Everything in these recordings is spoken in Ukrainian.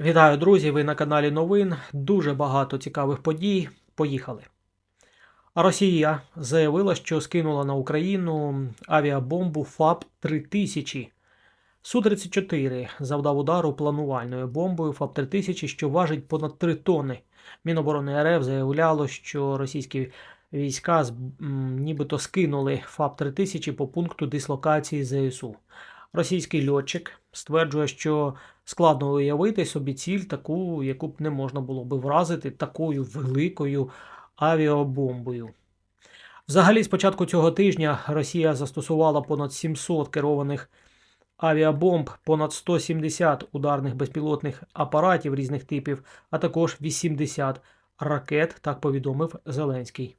Вітаю, друзі! Ви на каналі Новин. Дуже багато цікавих подій. Поїхали. Росія заявила, що скинула на Україну авіабомбу ФАП 3000. Су-34 завдав удару планувальною бомбою ФАП 3000, що важить понад 3 тонни. Міноборони РФ заявляло, що російські війська нібито скинули ФАП 3000 по пункту дислокації ЗСУ. Російський льотчик стверджує, що складно уявити собі ціль, таку, яку б не можна було би вразити такою великою авіабомбою. Взагалі, з початку цього тижня Росія застосувала понад 700 керованих авіабомб, понад 170 ударних безпілотних апаратів різних типів, а також 80 ракет, так повідомив Зеленський.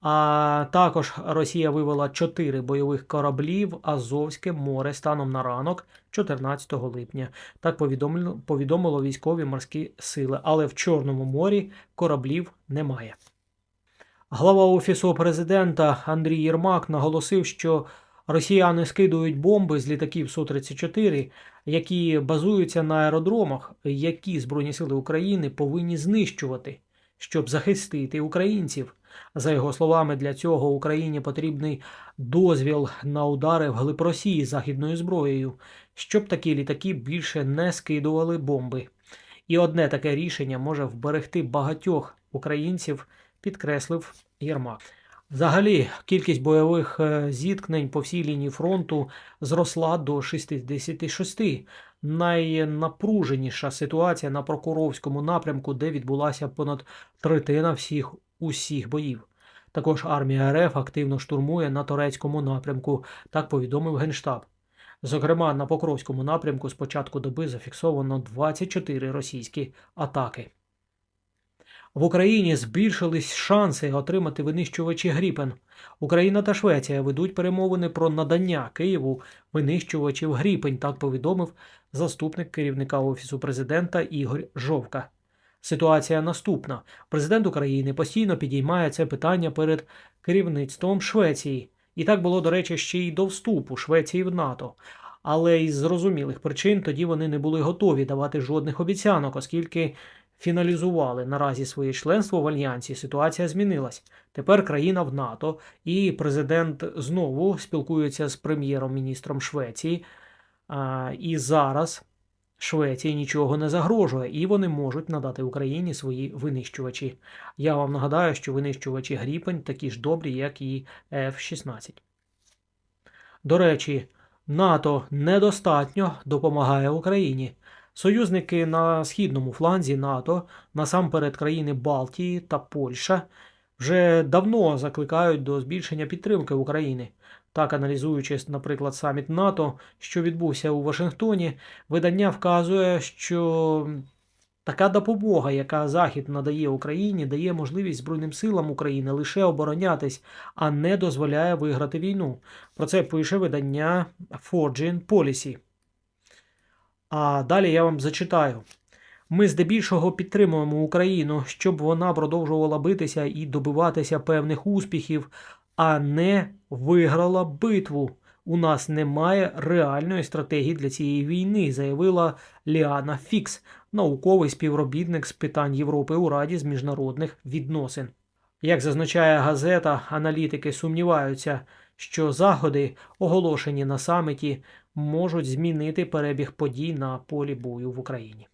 А також Росія вивела 4 бойових кораблі в Азовське море станом на ранок 14 липня. Так повідомлено, повідомило військові морські сили. Але в Чорному морі кораблів немає. Глава Офісу президента Андрій Єрмак наголосив, що росіяни скидують бомби з літаків Су-34, які базуються на аеродромах, які Збройні Сили України повинні знищувати, щоб захистити українців. За його словами, для цього Україні потрібний дозвіл на удари вглиб Росії західною зброєю, щоб такі літаки більше не скидували бомби. І одне таке рішення може вберегти багатьох українців, підкреслив Єрмак. Взагалі, кількість бойових е, зіткнень по всій лінії фронту зросла до 66. Найнапруженіша ситуація на Прокуровському напрямку, де відбулася понад третина всіх усіх боїв. Також армія РФ активно штурмує на турецькому напрямку, так повідомив Генштаб. Зокрема, на Покровському напрямку з початку доби зафіксовано 24 російські атаки. В Україні збільшились шанси отримати винищувачі Гріпен. Україна та Швеція ведуть перемовини про надання Києву винищувачів Гріпень, так повідомив заступник керівника Офісу президента Ігор Жовка. Ситуація наступна. Президент України постійно підіймає це питання перед керівництвом Швеції. І так було, до речі, ще й до вступу Швеції в НАТО. Але із зрозумілих причин тоді вони не були готові давати жодних обіцянок, оскільки фіналізували наразі своє членство в альянсі. Ситуація змінилась. Тепер країна в НАТО, і президент знову спілкується з прем'єром-міністром Швеції. А, і зараз Швеції нічого не загрожує, і вони можуть надати Україні свої винищувачі. Я вам нагадаю, що винищувачі Гріпень такі ж добрі, як і F-16. До речі, НАТО недостатньо допомагає Україні. Союзники на східному фланзі НАТО, насамперед країни Балтії та Польща, вже давно закликають до збільшення підтримки України. Так, аналізуючи, наприклад, саміт НАТО, що відбувся у Вашингтоні, видання вказує, що така допомога, яка Захід надає Україні, дає можливість Збройним силам України лише оборонятись, а не дозволяє виграти війну. Про це пише видання Foreign Policy. А далі я вам зачитаю. Ми здебільшого підтримуємо Україну, щоб вона продовжувала битися і добиватися певних успіхів, а не виграла битву. У нас немає реальної стратегії для цієї війни, заявила Ліана Фікс, науковий співробітник з питань Європи у Раді з міжнародних відносин. Як зазначає газета, аналітики сумніваються, що заходи, оголошені на саміті, можуть змінити перебіг подій на полі бою в Україні.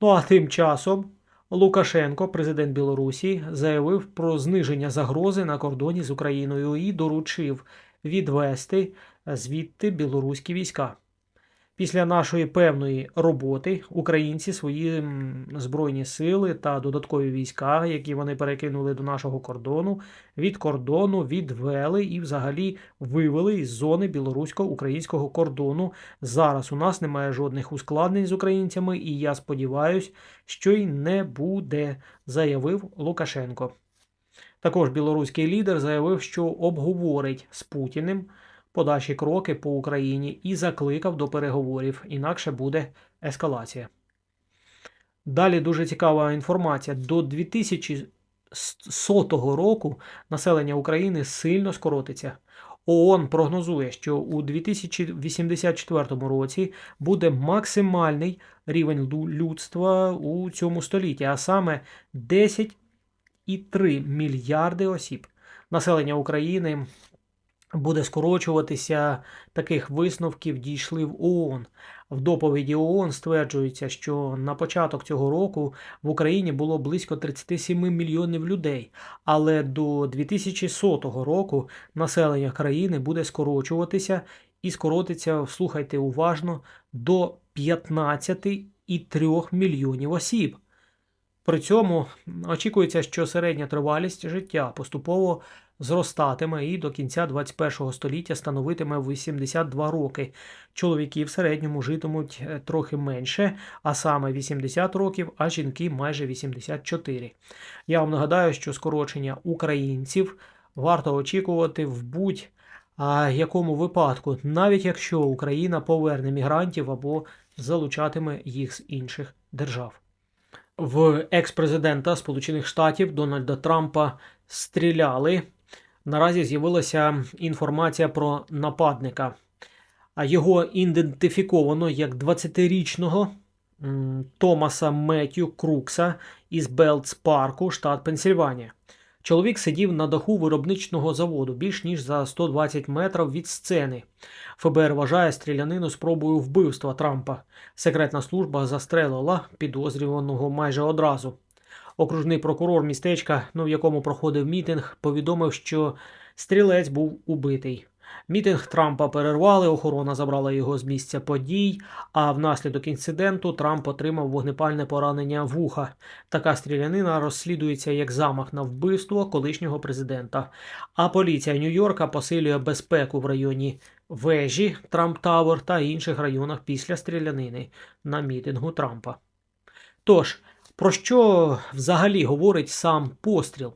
Ну а тим часом Лукашенко, президент Білорусі, заявив про зниження загрози на кордоні з Україною і доручив відвести звідти білоруські війська. Після нашої певної роботи українці свої збройні сили та додаткові війська, які вони перекинули до нашого кордону, від кордону відвели і взагалі вивели із зони білорусько-українського кордону. Зараз у нас немає жодних ускладнень з українцями, і я сподіваюся, що й не буде, заявив Лукашенко. Також білоруський лідер заявив, що обговорить з Путіним подальші кроки по Україні і закликав до переговорів, інакше буде ескалація. Далі дуже цікава інформація. До 2100 року населення України сильно скоротиться. ООН прогнозує, що у 2084 році буде максимальний рівень людства у цьому столітті, а саме 10,3 мільярди осіб. Населення України буде скорочуватися. Таких висновків дійшли в ООН. В доповіді ООН стверджується, що на початок цього року в Україні було близько 37 мільйонів людей, але до 2100 року населення країни буде скорочуватися і скоротиться, слухайте уважно, до 15,3 мільйонів осіб. При цьому очікується, що середня тривалість життя поступово зростатиме і до кінця 21 століття становитиме 82 роки. Чоловіки в середньому житимуть е, трохи менше, а саме 80 років, а жінки майже 84. Я вам нагадаю, що скорочення українців варто очікувати в будь- якому випадку, навіть якщо Україна поверне мігрантів або залучатиме їх з інших держав. В екс-президента Сполучених Штатів Дональда Трампа стріляли. Наразі з'явилася інформація про нападника. Його ідентифіковано як 20-річного Томаса Меттю Крукса із Белтс Парку, штат Пенсільванія. Чоловік сидів на даху виробничного заводу більш ніж за 120 метрів від сцени. ФБР вважає стрілянину спробою вбивства Трампа. Секретна служба застрелила підозрюваного майже одразу. Окружний прокурор містечка, ну, в якому проходив мітинг, повідомив, що стрілець був убитий. Мітинг Трампа перервали, охорона забрала його з місця подій, а внаслідок інциденту Трамп отримав вогнепальне поранення вуха. Така стрілянина розслідується як замах на вбивство колишнього президента. А поліція Нью-Йорка посилює безпеку в районі вежі Трамп Тауер та інших районах після стрілянини на мітингу Трампа. Тож, про що взагалі говорить сам постріл?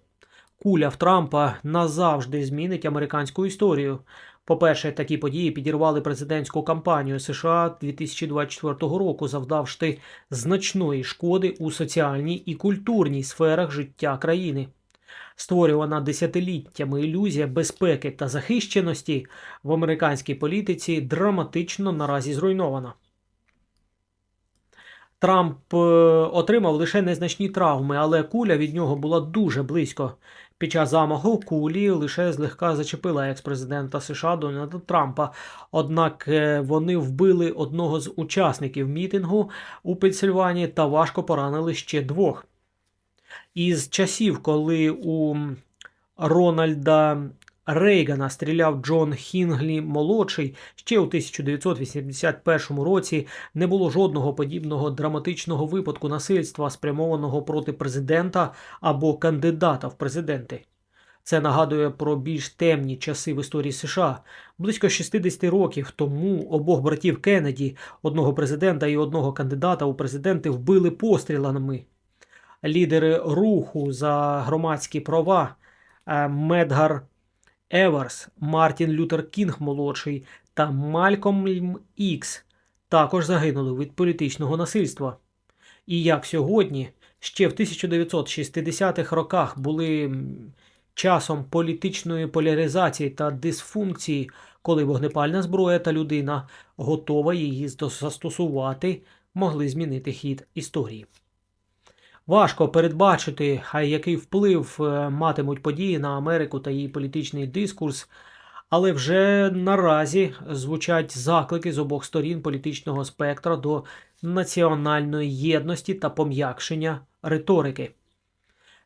Куля в Трампа назавжди змінить американську історію. По-перше, такі події підірвали президентську кампанію США 2024 року, завдавши значної шкоди у соціальній і культурній сферах життя країни. Створювана десятиліттями ілюзія безпеки та захищеності в американській політиці драматично наразі зруйнована. Трамп е, отримав лише незначні травми, але куля від нього була дуже близько. Під час замаху кулі лише злегка зачепила екс-президента США Дональда Трампа. Однак е, вони вбили одного з учасників мітингу у Пенсильванії та важко поранили ще двох. Із часів, коли у Рональда Рейгана стріляв Джон Хінглі молодший, ще у 1981 році не було жодного подібного драматичного випадку насильства, спрямованого проти президента або кандидата в президенти. Це нагадує про більш темні часи в історії США. Близько 60 років тому обох братів Кеннеді, одного президента і одного кандидата у президенти, вбили пострілами. Лідери руху за громадські права е, Медгар Еверс, Мартін Лютер Кінг молодший та Мальком Ікс також загинули від політичного насильства. І як сьогодні, ще в 1960-х роках були часом політичної поляризації та дисфункції, коли вогнепальна зброя та людина, готова її застосувати, могли змінити хід історії. Важко передбачити, який вплив е, матимуть події на Америку та її політичний дискурс, але вже наразі звучать заклики з обох сторін політичного спектра до національної єдності та пом'якшення риторики.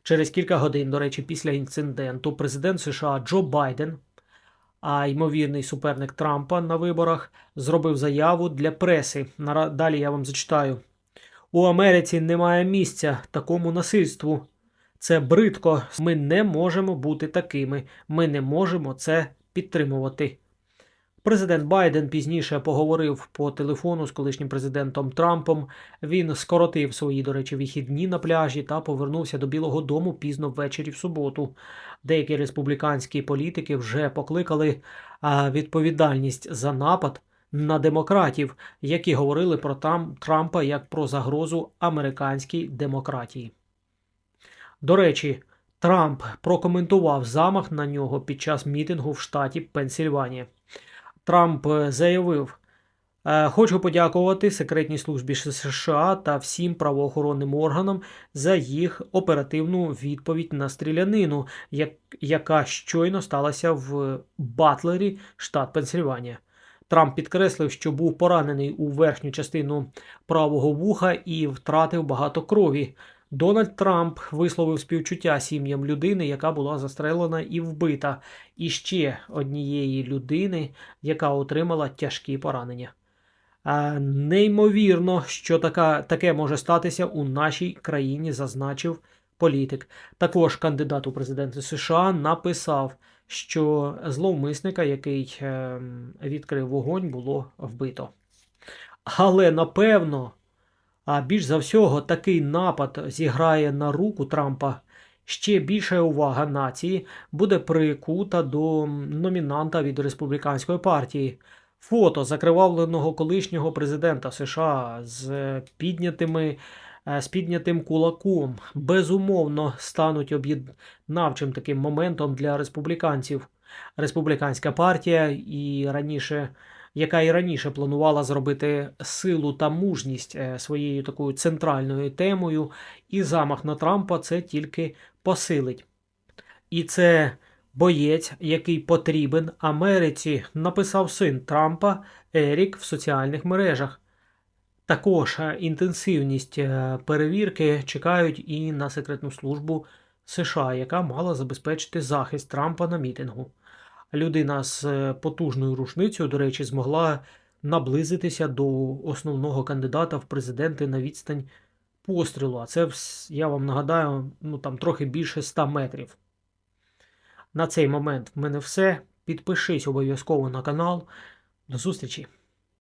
Через кілька годин, до речі, після інциденту, президент США Джо Байден, а ймовірний суперник Трампа на виборах, зробив заяву для преси. Далі я вам зачитаю. У Америці немає місця такому насильству. Це бридко. Ми не можемо бути такими. Ми не можемо це підтримувати. Президент Байден пізніше поговорив по телефону з колишнім президентом Трампом. Він скоротив свої, до речі, вихідні на пляжі та повернувся до Білого Дому пізно ввечері в суботу. Деякі республіканські політики вже покликали відповідальність за напад на демократів, які говорили про Трам- Трампа як про загрозу американській демократії. До речі, Трамп прокоментував замах на нього під час мітингу в штаті Пенсільванія. Трамп е, заявив, Е, Хочу подякувати секретній службі США та всім правоохоронним органам за їх оперативну відповідь на стрілянину, яка щойно сталася в Батлері, штат Пенсильванія. Трамп підкреслив, що був поранений у верхню частину правого вуха і втратив багато крові. Дональд Трамп висловив співчуття сім'ям людини, яка була застрелена і вбита, і ще однієї людини, яка отримала тяжкі поранення. А, неймовірно, що така, таке може статися у нашій країні, зазначив політик. Також кандидат у президенти США написав, що зловмисника, який ем, відкрив вогонь, було вбито. Але напевно, а більш за всього, такий напад зіграє на руку Трампа. Ще більша увага нації буде прикута до номінанта від республіканської партії. Фото закривавленого колишнього президента США з піднятими е, з піднятим кулаком безумовно стануть об'єднавчим таким моментом для республіканців. Республіканська партія і раніше, яка і раніше планувала зробити силу та мужність е, своєю такою центральною темою, і замах на Трампа це тільки посилить. І це боєць, який потрібен Америці, написав син Трампа Ерік в соціальних мережах. Також е, інтенсивність е, перевірки чекають і на секретну службу США, яка мала забезпечити захист Трампа на мітингу. Людина з е, потужною рушницею, до речі, змогла наблизитися до основного кандидата в президенти на відстань пострілу. А це, я вам нагадаю, ну там трохи більше 100 метрів. На цей момент в мене все. Підпишись обов'язково на канал. До зустрічі!